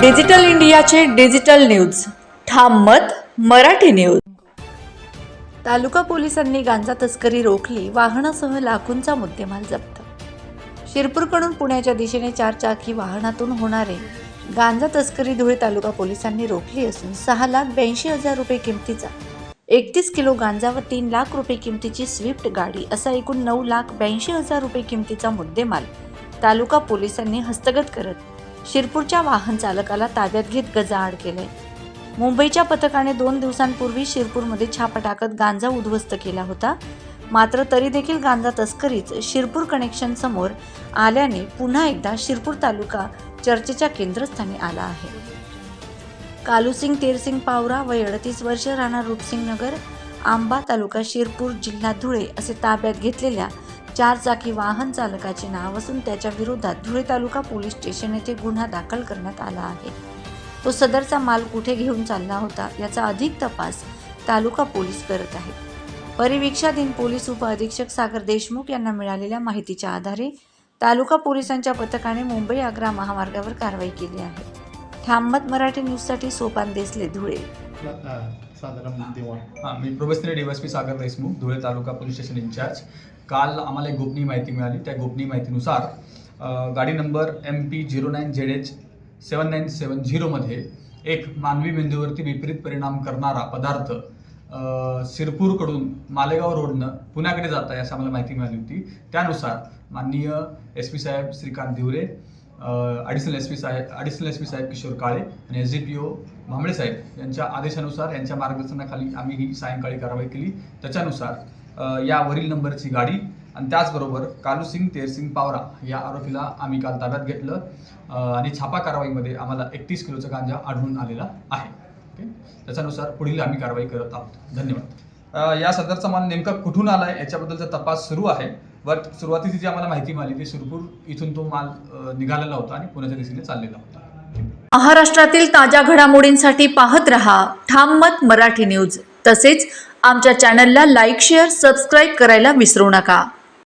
Digital इंडियाचे digital news. ठाम मत मराठी न्यूज. तालुका पोलिसांनी गांजा तस्करी रोखली वाहनासह लाखोंचा मुद्देमाल जप्त. शिरपूरकडून पुण्याच्या दिशेने चार चाकी वाहनातून होणारे गांजा तस्करी धुळे तालुका पोलिसांनी रोखली असून सहा लाख ब्याऐंशी हजार रुपये किमतीचा एकतीस किलो गांजा व तीन लाख रुपये किमतीची स्विफ्ट गाडी असा एकूण नऊ लाख ब्याऐंशी हजार रुपये किमतीचा मुद्देमाल तालुका पोलिसांनी हस्तगत करत शिरपूरच्या वाहन चालकाला ताब्यात घेत गजाआड केले. मुंबईच्या पथकाने दोन दिवसांपूर्वी शिरपूरमध्ये छापा टाकत गांजा उद्ध्वस्त केला होता. मात्र तरी देखील गांजा तस्करीच शिरपूर कनेक्शन समोर आल्याने पुन्हा एकदा शिरपूर तालुका चर्चेच्या केंद्रस्थानी आला आहे. कालूसिंग तेरसिंग पावरा व अडतीस वर्ष राणा रूपसिंग नगर आंबा तालुका शिरपूर जिल्हा धुळे असे ताब्यात घेतलेल्या चारचाकी वाहन चालकाचे नाव असून त्याच्या विरोधात धुळे तालुका पोलीस स्टेशन येथे गुन्हा दाखल करण्यात आला आहे. तो सदरचा माल कुठे घेऊन चालला होता याचा अधिक तपास तालुका पोलीस करत आहेत. परिवीक्षाधीन पोलीस उपअधीक्षक सागर देशमुख यांना मिळालेल्या माहितीच्या आधारे तालुका पोलिसांच्या पथकाने मुंबई आग्रा महामार्गावर कारवाई केली आहे. थांबत मराठी न्यूजसाठी सोपान देसले धुळे. साधारण देवा. हां मी प्रोबेशनरी डीवायसपी सागर देशमुख धुळे तालुका पोलीस स्टेशन इन्चार्ज. काल आम्हाला एक गोपनीय माहिती मिळाली. त्या गोपनीय माहितीनुसार अ, गाडी number M P zero nine Z H seven nine seven झिरोमध्ये एक मानवी मेंदूवरती विपरीत परिणाम करणारा पदार्थ अ, मालेगाव रोडनं पुण्याकडे जात आहे असं आम्हाला माहिती मिळाली होती. त्यानुसार माननीय एस पी साहेब Shrikant Diware additional S P साहेब ॲडिशनल एस पी साहेब किशोर काळे आणि S D P O Bhambale साहेब यांच्या आदेशानुसार यांच्या मार्गदर्शनाखाली आम्ही ही सायंकाळी कारवाई केली. त्याच्यानुसार यावरील या वरील नंबरची गाडी आणि त्याचबरोबर कालूसिंग तेरसिंग पावरा या आरोपीला आम्ही काल ताब्यात घेतलं. आणि छापा कारवाईमध्ये आम्हाला एकतीस किलोचा गांजा आढळून आलेला आहे. ओके? त्याच्यानुसार पुढील आम्ही कारवाई करत आहोत. धन्यवाद. या सदरचा माल नेमका कुठून आला आहे याच्याबद्दलचा तपास सुरू आहे. बट सुरुवातीची जी आम्हाला माहिती मिळाली ती सुरपूर इथून तो माल निघालेला होता आणि पुण्याच्या दिशेने चाललेला होता. महाराष्ट्रातील ताज्या घडामोडींसाठी पाहत रहा ठाम मत मराठी न्यूज. तसेच आमच्या चॅनलला लाईक शेअर सबस्क्राईब करायला विसरू नका.